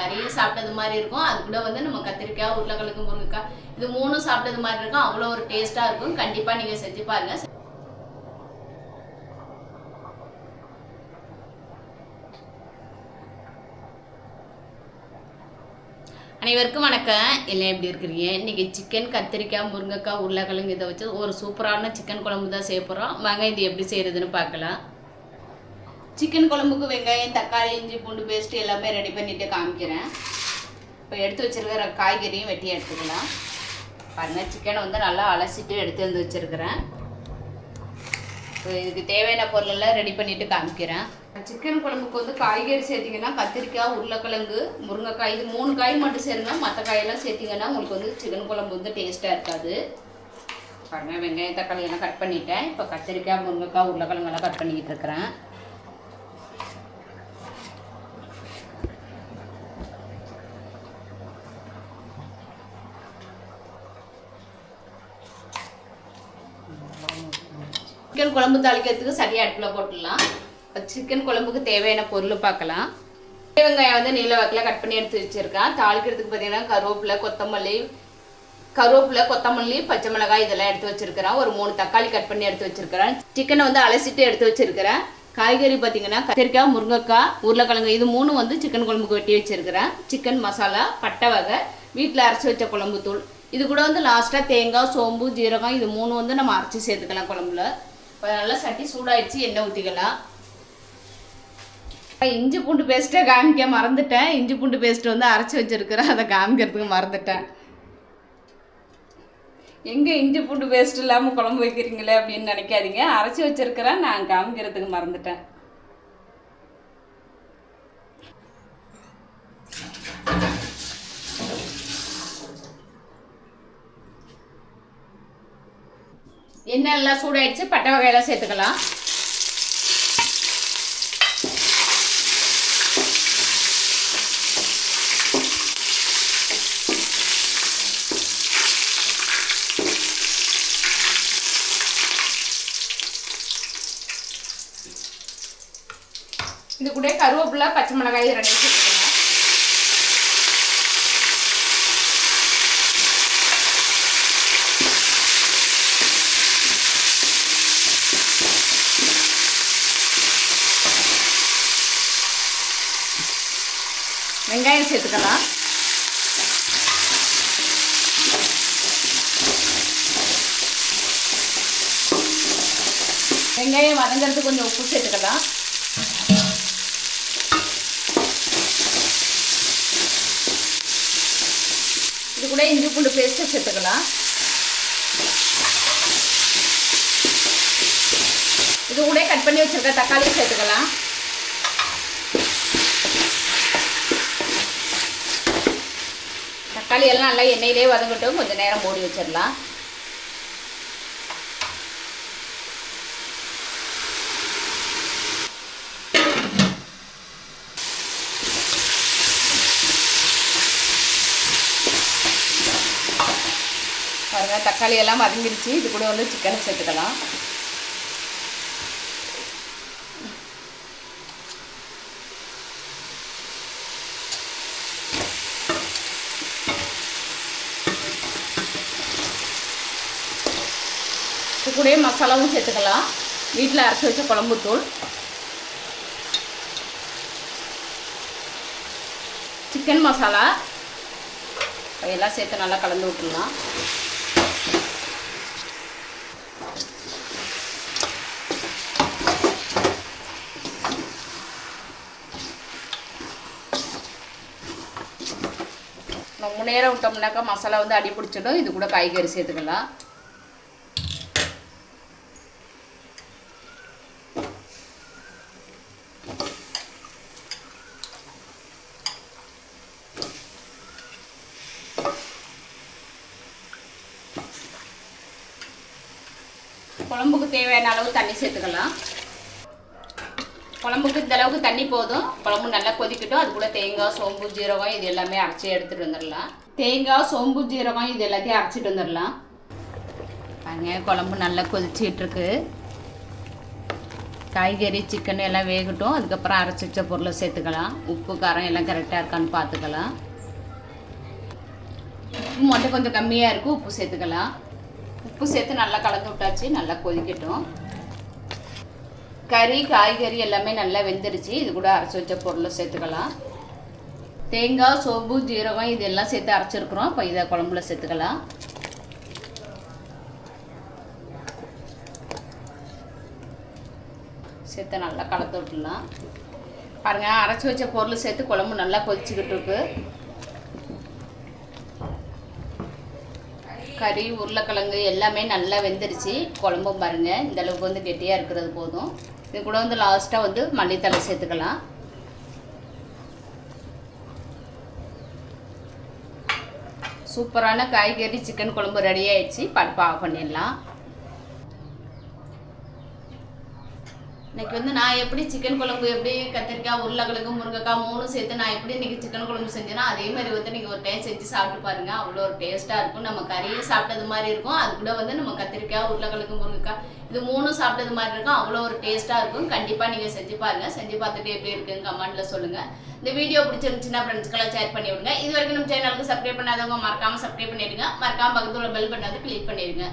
கறியும் சாப்பிட்டது மாதிரி இருக்கும். அது கூட வந்து நம்ம கத்திரிக்காய் உருளைக்கிழங்கு முருங்கைக்காய் இது மூணும் சாப்பிட்டது மாதிரி இருக்கும். அவ்வளோ ஒரு டேஸ்ட்டாக இருக்கும். கண்டிப்பாக நீங்கள் செஞ்சு பாருங்க. அனைவருக்கும் வணக்கம். எல்லாம் எப்படி இருக்கிறீங்க? இன்றைக்கி சிக்கன் கத்திரிக்காய் முருங்கைக்காய் உருளைக்கிழங்கு இதை வச்சு ஒரு சூப்பரான சிக்கன் குழம்பு தான் செய்ய போகிறோம் வாங்க இது எப்படி செய்கிறதுன்னு பார்க்கலாம். சிக்கன் குழம்புக்கு வெங்காயம் தக்காளி இஞ்சி பூண்டு பேஸ்ட் எல்லாமே ரெடி பண்ணிட்டு காமிக்கிறேன். இப்போ எடுத்து வச்சிருக்கிற காய்கறியும் வெட்டி எடுத்துக்கலாம். பாருங்கள் சிக்கனை வந்து நல்லா அலசிட்டு எடுத்து வந்து வச்சுருக்கிறேன். இப்போ இதுக்கு தேவையான பொருளெல்லாம் ரெடி பண்ணிட்டு காமிக்கிறேன். சிக்கன் குழம்புக்கு வந்து காய்கறி சேர்த்திங்கன்னா கத்திரிக்காய் உருளைக்கிழங்கு முருங்கைக்காய் இது மூணு காய் மட்டும் சேருங்க. மற்ற காயெல்லாம் சேர்த்திங்கன்னா உங்களுக்கு வந்து சிக்கன் குழம்பு வந்து டேஸ்ட்டாக இருக்காது. பாருங்கள் வெங்காயம் தக்காளி எல்லாம் கட் பண்ணிட்டேன். இப்போ கத்திரிக்காய் முருங்கைக்காய் உருளைக்கிழங்கெல்லாம் கட் பண்ணிக்கிட்டு இருக்கிறேன். சிக்கன் குழம்பு தாளிக்கிறதுக்கு சரியாக அடுப்பில் போட்டுடலாம். இப்போ சிக்கன் குழம்புக்கு தேவையான பொருள் பார்க்கலாம். பெரிய வெங்காயம் வந்து நீல வாக்கில் கட் பண்ணி எடுத்து வச்சுருக்கேன். தாளிக்கிறதுக்கு பார்த்தீங்கன்னா கருவேப்பிலை கொத்தமல்லி கருவேப்பிலை கொத்தமல்லி பச்சை மிளகாய் இதெல்லாம் எடுத்து வச்சிருக்கிறேன். ஒரு மூணு தக்காளி கட் பண்ணி எடுத்து வச்சிருக்கிறேன். சிக்கனை வந்து அலசிட்டு எடுத்து வச்சிருக்கிறேன். காய்கறி பார்த்தீங்கன்னா கத்திரிக்காய் முருங்கைக்காய் உருளைக்கிழங்கு இது மூணு வந்து சிக்கன் குழம்புக்கு வெட்டி வச்சிருக்கிறேன். சிக்கன் மசாலா பட்டை வகை வீட்டில் அரைச்சி வச்ச குழம்பு தூள். இது கூட வந்து லாஸ்ட்டாக தேங்காய் சோம்பு ஜீரகம் இது மூணு வந்து நம்ம அரைச்சி சேர்த்துக்கலாம் குழம்புல. இப்போ நல்லா சட்டி சூடாயிடுச்சு எண்ணெய் ஊற்றிக்கலாம் இஞ்சி பூண்டு பேஸ்ட்டை காமிக்க மறந்துட்டேன். இஞ்சி பூண்டு பேஸ்ட் வந்து அரைச்சி வச்சுருக்கிறேன். அதை காமிக்கிறதுக்கு மறந்துட்டேன். எங்கே இஞ்சி பூண்டு பேஸ்ட் இல்லாமல் குழம்பு வைக்கிறீங்களே அப்படின்னு நினைக்காதீங்க. அரைச்சி வச்சுருக்கிறேன். நான் காமிக்கிறதுக்கு மறந்துட்டேன். எண்ணெய் எல்லாம் சூடாயிடுச்சு பட்டை வகையெல்லாம் சேர்த்துக்கலாம். இது கூட கருவேப்பிலை பச்சை மிளகாய் ரெண்டு ரெண்டையும் சேர்த்துக்கலாம் வெங்காயம் சேர்த்துக்கலாம். வெங்காயம் வதங்கிறதுக்கு கொஞ்சம் உப்பு சேர்த்துக்கலாம். இது கூட இஞ்சி பூண்டு பேஸ்ட்டு சேர்த்துக்கலாம். இது கூட கட் பண்ணி வச்சுருக்க தக்காளி சேர்த்துக்கலாம். தக்காளியெல்லாம் நல்லா எண்ணெயிலே வதங்கட்டும். கொஞ்சம் நேரம் மூடி வச்சிடலாம். பாருங்க தக்காளி எல்லாம் வதங்கிருச்சு. இது கூட வந்து சிக்கனை சேர்த்துக்கலாம். கூடயே மசாலாவும் சேர்த்துக்கலாம். வீட்டில் அரைச்சி வச்ச குழம்புத்தூள் சிக்கன் மசாலா எல்லாம் சேர்த்து நல்லா கலந்து விட்டுடலாம். ரொம்ப நேரம் விட்டோம்னாக்கா மசாலா வந்து அடி பிடிச்சிடும் இது கூட காய்கறி சேர்த்துக்கலாம். குழம்புக்கு தேவையான அளவு தண்ணி சேர்த்துக்கலாம். குழம்புக்கு இந்த அளவுக்கு தண்ணி போதும். குழம்பு நல்லா கொதிக்கட்டும். அது கூட தேங்காய் சோம்பு ஜீரகம் இது எல்லாமே அரைச்சி எடுத்துகிட்டு வந்துடலாம். தேங்காய் சோம்பு ஜீரகம் இது எல்லாத்தையும் அரைச்சிட்டு வந்துடலாம். பாருங்க குழம்பு நல்லா கொதிச்சிகிட்ருக்கு இருக்கு. காய்கறி சிக்கன் எல்லாம் வேகட்டும். அதுக்கப்புறம் அரைச்சி வச்ச பொருளை சேர்த்துக்கலாம். உப்பு காரம் எல்லாம் கரெக்டாக இருக்கான்னு பார்த்துக்கலாம். உப்பு மட்டும் கொஞ்சம் கம்மியாக இருக்கும் உப்பு சேர்த்துக்கலாம். உப்பு சேர்த்து நல்லா கலந்து விட்டாச்சு நல்லா கொதிக்கட்டும். கறி காய்கறி எல்லாமே நல்லா வெந்துருச்சு. இது கூட அரைச்சி வச்ச பொருளை சேர்த்துக்கலாம். தேங்காய் சோம்பு ஜீரகம் இதெல்லாம் சேர்த்து அரைச்சிருக்கிறோம். இப்போ இதை குழம்புல சேர்த்துக்கலாம். சேர்த்து நல்லா கலந்து விட்டுலாம் பாருங்கள் அரைச்சி வச்ச பொருள் சேர்த்து குழம்பு நல்லா கொதிச்சுக்கிட்டு இருக்குது கறி உருளைக்கிழங்கு எல்லாமே நல்லா வெந்துருச்சு. குழம்பும் பாருங்கள் இந்த அளவுக்கு வந்து கெட்டியாக இருக்கிறது போதும். இது கூட வந்து லாஸ்ட்டாக வந்து மல்லித்தலை சேர்த்துக்கலாம். சூப்பரான காய்கறி சிக்கன் குழம்பு ரெடி ஆயிடுச்சு. பருப்பு ஆஃப் பண்ணிடலாம். இன்னைக்கு வந்து நான் எப்படி சிக்கன் குழம்பு எப்படி கத்திரிக்காய் உருளைக்கிழங்கு முருங்கைக்காய் மூணும் சேர்த்து நான் எப்படி இன்னைக்கு சிக்கன் குழம்பு செஞ்சேன்னா அதே மாதிரி வந்து நீங்கள் ஒரு டைம் செஞ்சு சாப்பிட்டு பாருங்க. அவ்வளோ ஒரு டேஸ்ட்டாக இருக்கும். நம்ம கறியும் சாப்பிட்டது மாதிரி இருக்கும். அது கூட வந்து நம்ம கத்திரிக்காய் உருளைக்கிழங்கு முருங்கைக்காய் இது மூணும் சாப்பிட்டது மாதிரி இருக்கும். அவ்வளோ ஒரு டேஸ்ட்டாக இருக்கும். கண்டிப்பாக நீங்கள் செஞ்சு பாருங்க. செஞ்சு பார்த்துட்டு எப்படி இருக்குன்னு கமெண்ட்டில் சொல்லுங்கள் இந்த வீடியோ பிடிச்சிருந்துச்சுன்னா ஃப்ரெண்ட்ஸ்க்கெல்லாம் ஷேர் பண்ணி விடுங்க. இது வரைக்கும் நம்ம சேனலுக்கு சப்ஸ்கிரைப் பண்ணாதவங்க மறக்காமல் சப்ஸ்கிரைப் பண்ணிடுங்க. மறக்காமல் பக்கத்தில் உள்ள பெல் பண்ணாது கிளிக் பண்ணிடுங்க.